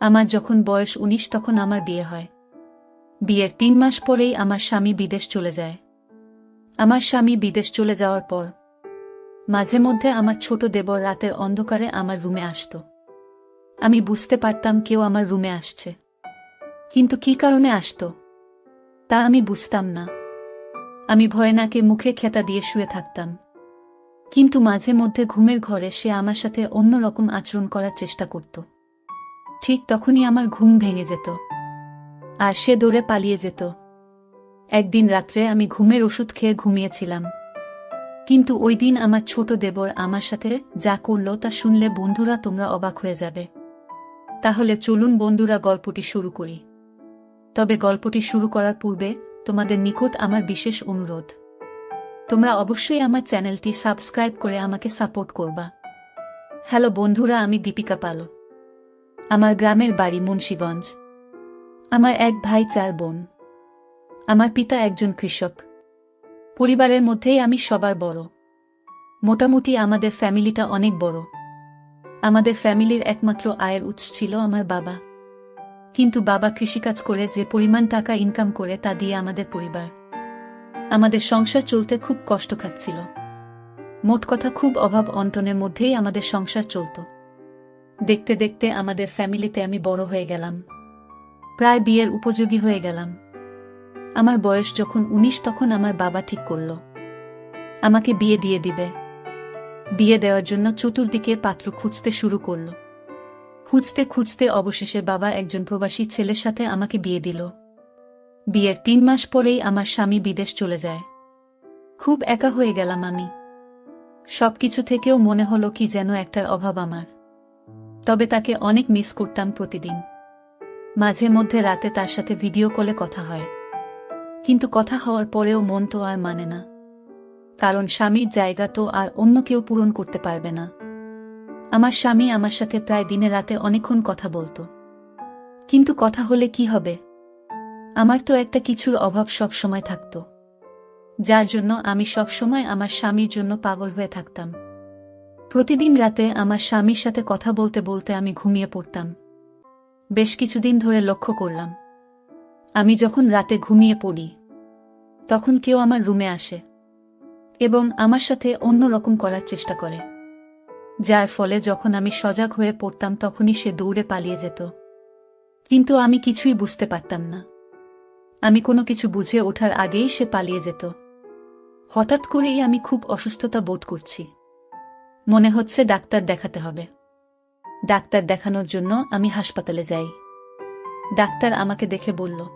আমার যখন বয়স উনিশ, তখন আমার বিয়ে হয়। বিয়ের তিন মাস পরেই আমার স্বামী বিদেশ চলে যায়। আমার স্বামী বিদেশ চলে যাওয়ার পর, মাঝে মধ্যে আমার ছোট দেবর রাতের অন্ধকারে আমার রুমে আসত। আমি বুঝতে পারতাম কেউ আমার রুমে আসছে। কিন্তু কি কারণে আসতো, তা আমি বুঝতাম না। আমি ভয়ে নাকে মুখে খেতা দিয়ে শুয়ে থাকতাম। কিন্তু মাঝে মধ্যে ঘুমের ঘরে সে আমার সাথে অন্যরকম আচরণ করার চেষ্টা করত। ঠিক তখনই আমার ঘুম ভেঙে যেত। আর সে দৌড়ে পালিয়ে যেত। একদিন রাত্রে আমি ঘুমের ওষুধ খেয়ে ঘুমিয়েছিলাম। কিন্তু ওই দিন আমার ছোট দেবর আমার সাথে যা করল তা শুনলে বন্ধুরা তোমরা অবাক হয়ে যাবে। তাহলে চলুন বন্ধুরা গল্পটি শুরু করি। তবে গল্পটি শুরু করার পূর্বে তোমাদের নিকট আমার বিশেষ অনুরোধ। তোমরা অবশ্যই আমার চ্যানেলটি সাবস্ক্রাইব করে আমাকে সাপোর্ট করবা। হ্যালো বন্ধুরা, আমি দীপিকা পালো। আমার গ্রামের বাড়ি মুন্সীগঞ্জ। আমার এক ভাই চার বোন। আমার পিতা একজন কৃষক। পরিবারের মধ্যেই আমি সবার বড়। মোটামুটি আমাদের ফ্যামিলিটা অনেক বড়। আমাদের ফ্যামিলির একমাত্র আয়ের উৎস ছিল আমার বাবা। কিন্তু বাবা কৃষিকাজ করে যে পরিমাণ টাকা ইনকাম করে তা দিয়ে আমাদের পরিবার। আমাদের সংসার চলতে খুব কষ্ট খাচ্ছিল। মোট কথা খুব অভাব অন্টনের মধ্যেই আমাদের সংসার চলত। দেখতে দেখতে আমাদের ফ্যামিলিতে আমি বড় হয়ে গেলাম। প্রায় বিয়ের উপযোগী হয়ে গেলাম। আমার বয়স যখন উনিশ, তখন আমার বাবা ঠিক করল। আমাকে বিয়ে দিয়ে দিবে। বিয়ে দেওয়ার জন্য চতুর্দিকে পাত্র খুঁজতে শুরু করল। খুঁজতে খুঁজতে অবশেষে বাবা একজন প্রবাসী ছেলের সাথে আমাকে বিয়ে দিল। বিয়ের তিন মাস পরেই আমার স্বামী বিদেশ চলে যায়। খুব একা হয়ে গেলাম আমি। সবকিছু থেকেও মনে হলো কি যেন একটার অভাব আমার। তবে তাকে অনেক মিস করতাম প্রতিদিন। মাঝে মধ্যে রাতে তার সাথে ভিডিও কলে কথা হয়। কিন্তু কথা হওয়ার পরেও মন তো আর মানে না। কারণ স্বামীর জায়গা তো আর অন্য কেউ পূরণ করতে পারবে না। আমার স্বামী আমার সাথে প্রায় দিনে রাতে অনেকক্ষণ কথা বলতো। কিন্তু কথা হলে কি হবে? আমার তো একটা কিছুর অভাব সব সময় থাকত। যার জন্য আমি সব সময় আমার স্বামীর জন্য পাগল হয়ে থাকতাম। প্রতিদিন রাতে আমার স্বামীর সাথে কথা বলতে বলতে আমি ঘুমিয়ে পড়তাম। বেশ কিছুদিন ধরে লক্ষ্য করলাম। আমি যখন রাতে ঘুমিয়ে পড়ি, তখন কেউ আমার রুমে আসে এবং আমার সাথে অন্য রকম করার চেষ্টা করে। যার ফলে যখন আমি সজাগ হয়ে পড়তাম, তখনই সে দৌড়ে পালিয়ে যেত। কিন্তু আমি কিছুই বুঝতে পারতাম না। আমি কোনো কিছু বুঝে ওঠার আগেই সে পালিয়ে যেত। হঠাৎ করেই আমি খুব অসুস্থতা বোধ করছি। মনে হচ্ছে ডাক্তার দেখাতে হবে। ডাক্তার দেখানোর জন্য আমি হাসপাতালে যাই। ডাক্তার আমাকে দেখে বলল,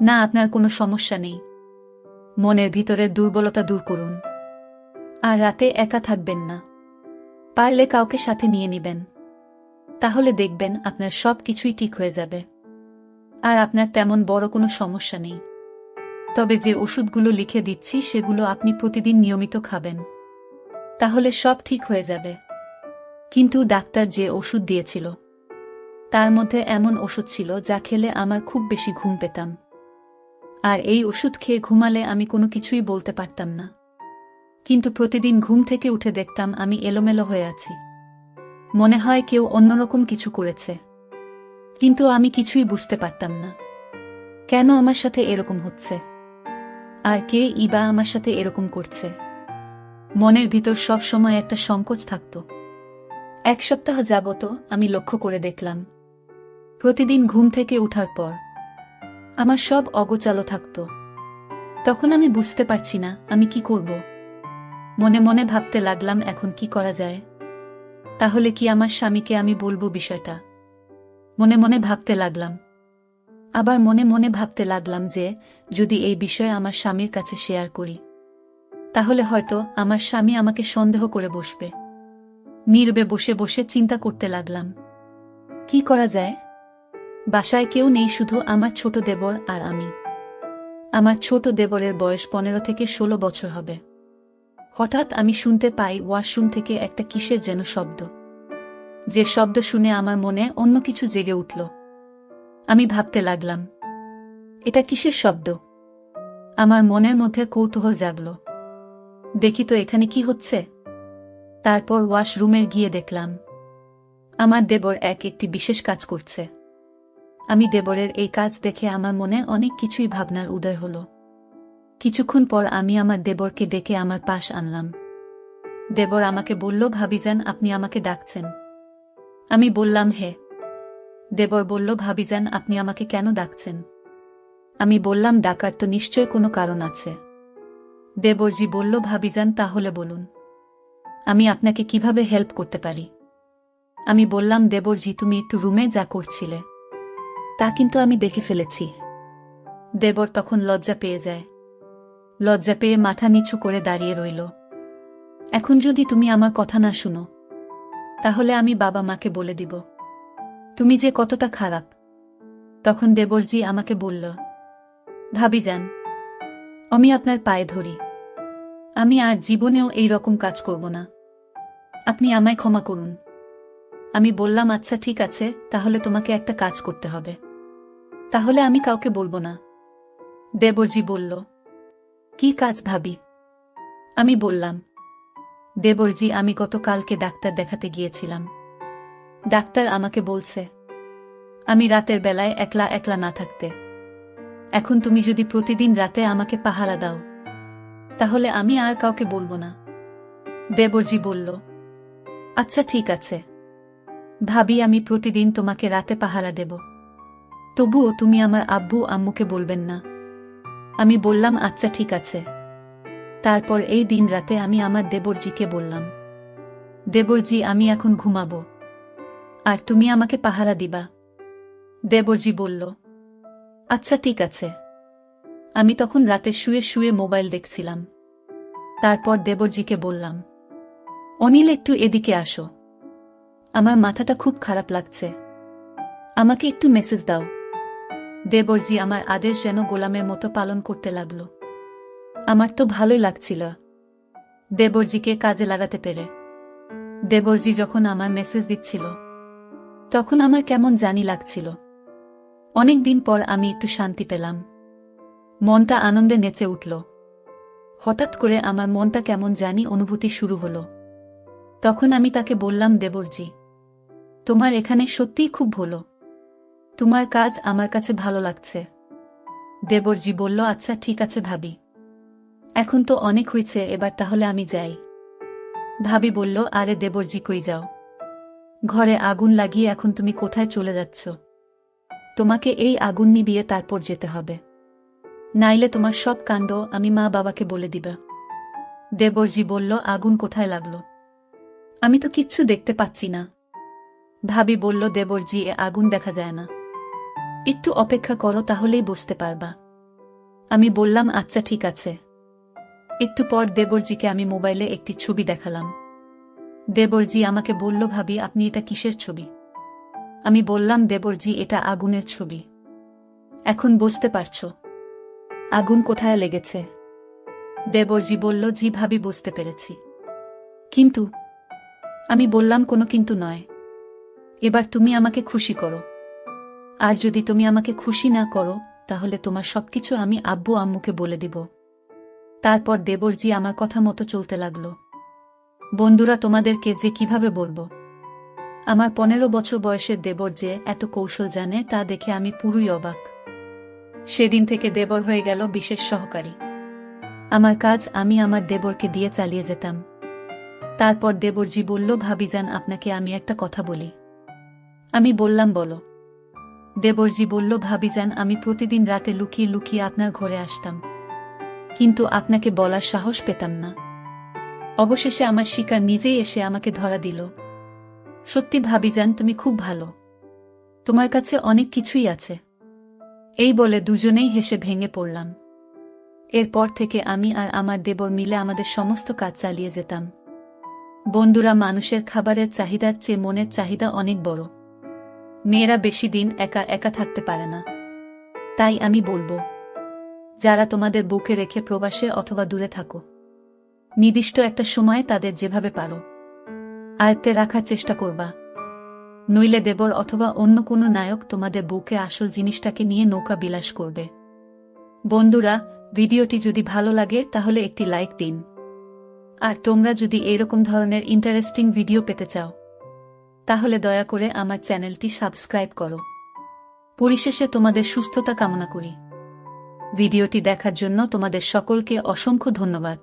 না, আপনার কোনো সমস্যা নেই। মনের ভিতরে দুর্বলতা দূর করুন। আর রাতে একা থাকবেন না। পারলে কাউকে সাথে নিয়ে নিবেন। তাহলে দেখবেন আপনার সব কিছুই ঠিক হয়ে যাবে। আর আপনার তেমন বড় কোনো সমস্যা নেই। তবে যে ওষুধগুলো লিখে দিচ্ছি, সেগুলো আপনি প্রতিদিন নিয়মিত খাবেন। তাহলে সব ঠিক হয়ে যাবে। কিন্তু ডাক্তার যে ওষুধ দিয়েছিল, তার মধ্যে এমন ওষুধ ছিল যা খেলে আমার খুব বেশি ঘুম পেতাম। আর এই ওষুধ খেয়ে ঘুমালে আমি কোনো কিছুই বলতে পারতাম না। কিন্তু প্রতিদিন ঘুম থেকে উঠে দেখতাম আমি এলোমেলো হয়ে আছি। মনে হয় কেউ অন্যরকম কিছু করেছে। কিন্তু আমি কিছুই বুঝতে পারতাম না। কেন আমার সাথে এরকম হচ্ছে? আর কে ইবা আমার সাথে এরকম করছে? মনের ভিতর সব সময় একটা সংকোচ থাকত। এক সপ্তাহ যাবত আমি লক্ষ্য করে দেখলাম, প্রতিদিন ঘুম থেকে উঠার পর আমার সব অগোচালো থাকত। তখন আমি বুঝতে পারছি না, আমি কি করব? মনে মনে ভাবতে লাগলাম, এখন কি করা যায়? তাহলে কি আমার স্বামীকে আমি বলব বিষয়টা? মনে মনে ভাবতে লাগলাম। আবার মনে মনে ভাবতে লাগলাম যে, যদি এই বিষয়ে আমার স্বামীর কাছে শেয়ার করি তাহলে হয়তো আমার স্বামী আমাকে সন্দেহ করে বসবে। নীরবে বসে বসে চিন্তা করতে লাগলাম। কি করা যায়? বাসায় কেউ নেই, শুধু আমার ছোট দেবর আর আমি। আমার ছোট দেবরের বয়স পনেরো থেকে ষোলো বছর হবে। হঠাৎ আমি শুনতে পাই ওয়াশরুম থেকে একটা কিসের যেন শব্দ। যে শব্দ শুনে আমার মনে অন্য কিছু জেগে উঠল। আমি ভাবতে লাগলাম, এটা কিসের শব্দ? আমার মনের মধ্যে কৌতূহল জাগল। দেখি তো এখানে কি হচ্ছে। তারপর ওয়াশরুমের গিয়ে দেখলাম, আমার দেবর এক একটি বিশেষ কাজ করছে। আমি দেবরের এই কাজ দেখে আমার মনে অনেক কিছুই ভাবনার উদয় হলো। কিছুক্ষণ পর আমি আমার দেবরকে ডেকে আমার পাশ আনলাম। দেবর আমাকে বলল ভাবিজান আপনি আমাকে ডাকছেন। আমি বললাম, হে। দেবর বলল ভাবিজান আপনি আমাকে কেন ডাকছেন? আমি বললাম, ডাকার তো নিশ্চয় কোনো কারণ আছে। দেবরজি বলল ভাবিজান তাহলে বলুন। আমি আপনাকে কীভাবে হেল্প করতে পারি? আমি বললাম দেবরজি তুমি একটু রুমে যা করছিলে। তা কিন্তু আমি দেখে ফেলেছি। দেবর তখন লজ্জা পেয়ে যায়। লজ্জা পেয়ে মাথা নিচু করে দাঁড়িয়ে রইল। এখন যদি তুমি আমার কথা না শুনো তাহলে আমি বাবা মাকে বলে দিব। তুমি যে কতটা খারাপ। তখন দেবরজি আমাকে বলল ভাবি যান আমি আপনার পায়ে ধরি। আমি আর জীবনেও এই রকম কাজ করব না। আপনি আমায় ক্ষমা করুন। আমি বললাম আচ্ছা ঠিক আছে, তাহলে তোমাকে একটা কাজ করতে হবে। তাহলে আমি কাউকে বলব না। দেবরজি বলল, কি কাজ ভাবি? আমি বললাম, দেবরজি, আমি গতকালকে ডাক্তার দেখাতে গিয়েছিলাম। ডাক্তার আমাকে বলছে, আমি রাতের বেলায় একলা একলা না থাকতে। এখন তুমি যদি প্রতিদিন রাতে আমাকে পাহারা দাও তাহলে আমি আর কাউকে বলব না। দেবরজি বলল আচ্ছা ঠিক আছে। ভাবি, আমি প্রতিদিন তোমাকে রাতে পাহারা দেব। তবুও তুমি আমার আব্বু, আম্মুকে বলবেন না। আমি বললাম আচ্ছা ঠিক আছে। তারপর এই দিন রাতে আমি আমার দেবরজিকে বললাম, দেবরজি, আমি এখন ঘুমাবো। আর তুমি আমাকে পাহারা দিবা। দেবরজি বলল আচ্ছা ঠিক আছে। আমি তখন রাতে শুয়ে শুয়ে মোবাইল দেখছিলাম। তারপর দেবরজিকে বললাম, অনিল, একটু এদিকে আসো। আমার মাথাটা খুব খারাপ লাগছে। আমাকে একটু মেসেজ দাও দেবরজি আমার আদেশ যেন গোলামের মতো পালন করতে লাগল। আমার তো ভালোই লাগছিল। দেবরজিকে কাজে লাগাতে পেরে। দেবরজি যখন আমার মেসেজ দিচ্ছিল, তখন আমার কেমন জানি লাগছিল। অনেক দিন পর আমি একটু শান্তি পেলাম। মনটা আনন্দে নেচে উঠল। হঠাৎ করে আমার মনটা কেমন জানি অনুভূতি শুরু হলো। তখন আমি তাকে বললাম, দেবরজি, তোমার এখানে সত্যিই খুব ভালো। তোমার কাজ আমার কাছে ভালো লাগছে। দেবরজি বলল আচ্ছা ঠিক আছে ভাবি। এখন তো অনেক হয়েছে, এবার তাহলে আমি যাই। ভাবি বলল, আরে দেবরজি, কই যাও? ঘরে আগুন লাগিয়ে এখন তুমি কোথায় চলে যাচ্ছ? তোমাকে এই আগুন নিবিয়ে তারপর যেতে হবে। নাইলে তোমার সব কাণ্ড আমি মা বাবাকে বলে দিবা। দেবরজি বলল, আগুন কোথায় লাগল? আমি তো কিচ্ছু দেখতে পাচ্ছি না। ভাবি বলল, দেবরজি, এ আগুন দেখা যায় না। একটু অপেক্ষা করো, তাহলেই বুঝতে পারবা। আমি বললাম আচ্ছা ঠিক আছে। একটু পর দেবরজিকে আমি মোবাইলে একটি ছবি দেখালাম। দেবরজি আমাকে বলল, ভাবি, আপনি এটা কিসের ছবি? আমি বললাম, দেবরজি, এটা আগুনের ছবি। এখন বুঝতে পারছ। আগুন কোথায় লেগেছে? দেবরজি বলল জি ভাবি বুঝতে পেরেছি। কিন্তু আমি বললাম, কোনো কিন্তু নয়। এবার তুমি আমাকে খুশি করো। আর যদি তুমি আমাকে খুশি না করো, তাহলে তোমার সবকিছু আমি আব্বু আম্মুকে বলে দিব। তারপর দেবরজি আমার কথা মতো চলতে লাগল। বন্ধুরা, তোমাদেরকে যে কীভাবে বলব? আমার পনেরো বছর বয়সের দেবর যে এত কৌশল জানে, তা দেখে আমি পুরোই অবাক। সেদিন থেকে দেবর হয়ে গেল বিশেষ সহকারী। আমার কাজ আমি আমার দেবরকে দিয়ে চালিয়ে যেতাম। তারপর দেবরজি বলল, ভাবিজান, আপনাকে আমি একটা কথা বলি। আমি বললাম, বলো। দেবরজি বলল, ভাবিজান, আমি প্রতিদিন রাতে লুকিয়ে লুকিয়ে আপনার ঘরে আসতাম। কিন্তু আপনাকে বলার সাহস পেতাম না। অবশেষে আমার শিকার নিজেই এসে আমাকে ধরা দিল। সত্যি, ভাবিজান, তুমি খুব ভালো। তোমার কাছে অনেক কিছুই আছে। এই বলে দুজনেই হেসে ভেঙে পড়লাম। এরপর থেকে আমি আর আমার দেবর মিলে আমাদের সমস্ত কাজ চালিয়ে যেতাম। বন্ধুরা, মানুষের খাবারের চাহিদার চেয়ে মনের চাহিদা অনেক বড়। মেয়েরা বেশি দিন একা একা থাকতে পারে না। তাই আমি বলব, যারা তোমাদের বুকে রেখে প্রবাসে অথবা দূরে থাকো, নির্দিষ্ট একটা সময়ে তাদের যেভাবে পারো। আয়ত্তে রাখার চেষ্টা করবা। নইলে দেবর অথবা অন্য কোনো নায়ক তোমাদের বুকে আসল জিনিসটাকে নিয়ে নৌকা বিলাস করবে। বন্ধুরা, ভিডিওটি যদি ভালো লাগে, তাহলে একটি লাইক দিন। আর তোমরা যদি এরকম ধরনের ইন্টারেস্টিং ভিডিও পেতে চাও, তাহলে দয়া করে আমার চ্যানেলটি সাবস্ক্রাইব করো। পরিশেষে তোমাদের সুস্থতা কামনা করি। ভিডিওটি দেখার জন্য তোমাদের সকলকে অসংখ্য ধন্যবাদ।